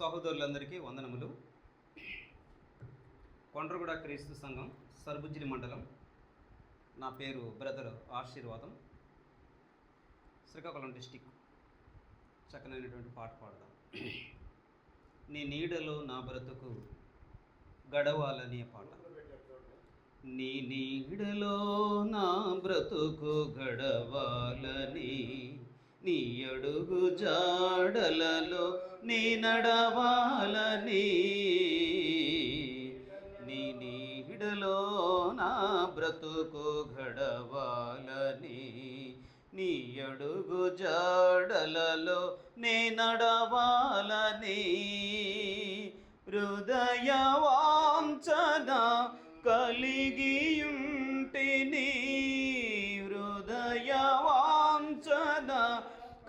సహోదరులందరికీ వందనములు. కొండ్రగూడ క్రీస్తు సంఘం సర్బుజ్జిలి మండలం. నా పేరు బ్రదర్ ఆశీర్వాదం. శ్రీకాకుళం డిస్టిక్ చక్కనైనటువంటి పాట పాడదాం. నీ నీడలో నా బ్రతుకు గడవాలనే పాట? నీ నీడలో నా బ్రతుకు గడవాలని నీ అడుగు జాడలలో నీ నడవాలని. నీ నీడలో నా బ్రతుకు గడవాలని. నీ అడుగు జాడలలో నే నడవాలని. హృదయ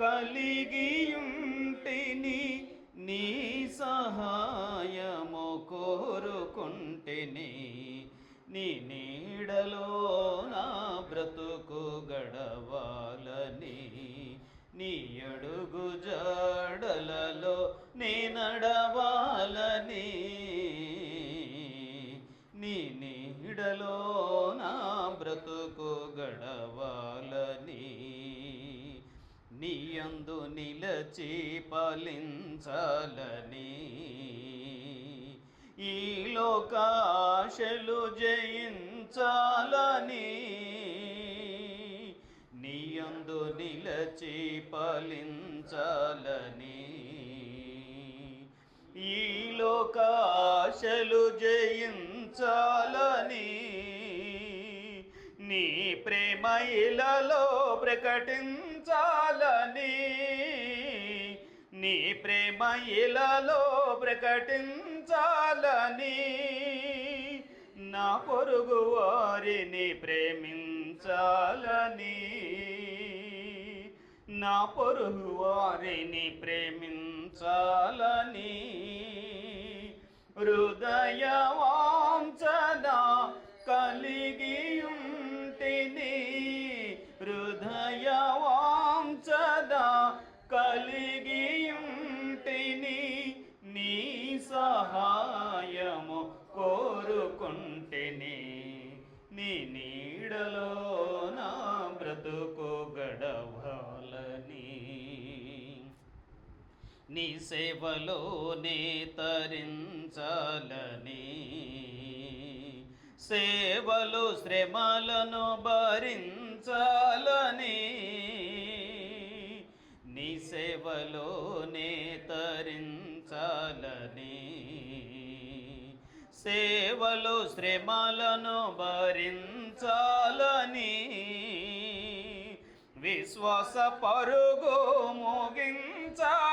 కలిగియుంటిని నీ సహాయము కోరుకుంటేని. నీ నీడలో నా బ్రతుకు గడవాలని నీ అడుగు జాడలలో నీ నడవాలని. నీ నీడలో నీయందు నిలచి పలించాలని ఈ లోకాశలు జయించాలని. నీయందు నిలచి పలించాలని ఈ లోకాశలు జయించాలని. నీ ప్రేమ ఇలలో ప్రకటించాలని. నీ ప్రేమ ఇలలో ప్రకటించాలని. నా పొరుగు వారిని ప్రేమించాలని. నా పొరుగు వారిని ప్రేమించాలని. హృదయా నీ సేవలోనే తరించాలని. సేవలు శ్రమలను భరించాలని. నీ సేవలోనే తరించాలని. సేవలు శ్రమలను భరించాలని. విశ్వాస పరుగు ముగించాలి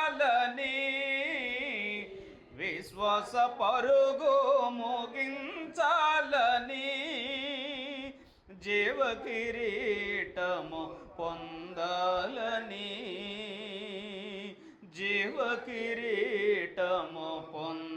విశ్వాస పరుగు ముగించాలని జీవ కిరీటము పొందాలని జీవ కిరీటము పొంద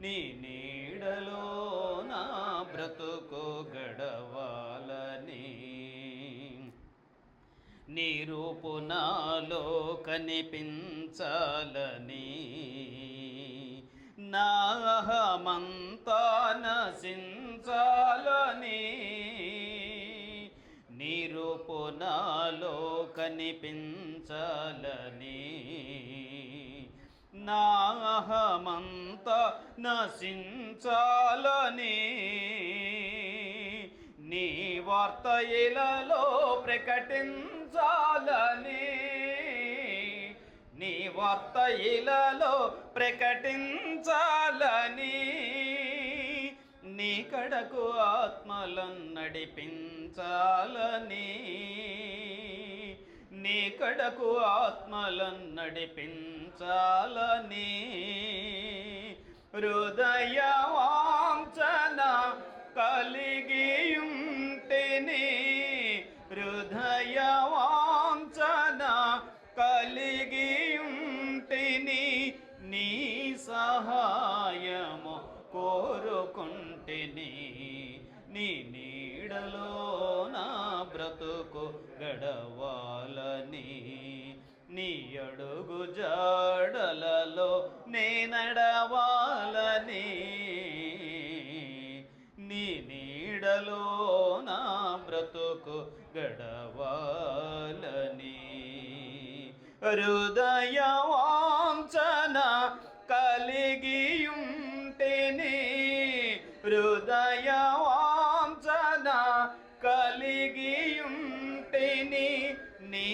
నీ నీడలో నా బ్రతుకు గడవాలని. నీ రూపు నాలో కనిపించాలని. నాహమంతా నశించాలని. నీ రూపు నాలో కనిపించాలని. నాహమంత నశించాలని. నీ వార్త ఇలలో ప్రకటించాలని. నీ వార్త ఇలలో ప్రకటించాలని. నీ కడకు ఆత్మలను నడిపించాలని. నీ కడకు ఆత్మలను నడిపించాలని హృదయ వాంఛన కలిగియుంటిని హృదయ హృదయ వాంఛన కలిగి నీ సహాయము కోరుకుంటిని. నీ నీడలో నా బ్రతుకు గడవ కొరకు గడవాలని. హృదయ వాంఛన కలిగి ఉంటేనే హృదయ వాంఛన కలిగి ఉంటేని నీ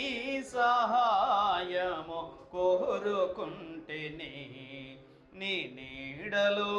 సహాయము కోరుకుంటేనే. నీ నీడలో